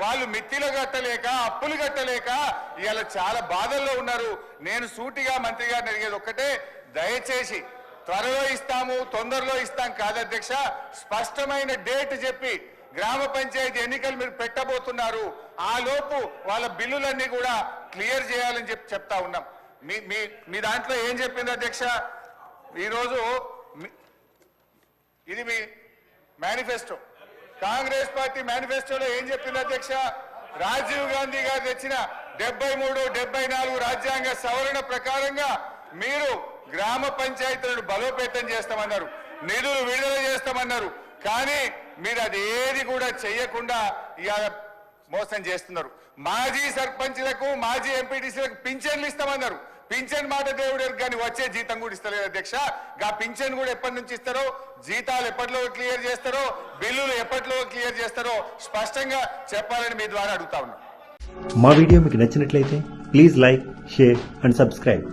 వాళ్ళు మిత్తిలో కట్టలేక అప్పులు కట్టలేక ఇవాళ చాలా బాధల్లో ఉన్నారు. నేను సూటిగా మంత్రి గారిని అడిగేది ఒక్కటే దయచేసి త్వరలో ఇస్తాము తొందరలో ఇస్తాం కాదు అధ్యక్ష. స్పష్టమైన డేట్ చెప్పి గ్రామ పంచాయతీ ఎన్నికలు మీరు పెట్టబోతున్నారు. ఆ లోపు వాళ్ళ బిల్లులన్నీ కూడా క్లియర్ చేయాలని చెప్పి చెప్తా ఉన్నాం. మీ మీ మీ దాంట్లో ఏం చెప్పింది అధ్యక్ష? ఈరోజు ఇది మీ మేనిఫెస్టో. కాంగ్రెస్ పార్టీ మేనిఫెస్టోలో ఏం చెప్పింది అధ్యక్ష? రాజీవ్ గాంధీ గారు తెచ్చిన డెబ్బై మూడు డెబ్బై నాలుగు రాజ్యాంగ సవరణ ప్రకారంగా మీరు గ్రామ పంచాయతీలను బలోపేతం చేస్తామన్నారు. నిధులు విడుదల చేస్తామన్నారు. కానీ మీరు అది ఏది కూడా చెయ్యకుండా ఇవాళ మోసం చేస్తున్నారు. మాజీ సర్పంచ్లకు మాజీ ఎంపీటీసీలకు పింఛన్లు ఇస్తామన్నారు. పింఛన్ మాట దేవుడు కానీ వచ్చే జీతం కూడా ఇస్తలేదు అధ్యక్ష. గా పింఛన్ కూడా ఎప్పటి నుంచి ఇస్తారో జీతాలు ఎప్పట్లో క్లియర్ చేస్తారో బిల్లులు ఎప్పట్లో క్లియర్ చేస్తారో స్పష్టంగా చెప్పాలని మీ ద్వారా అడుగుతా ఉన్నా. మా వీడియో మీకు నచ్చినట్లయితే please like share and subscribe.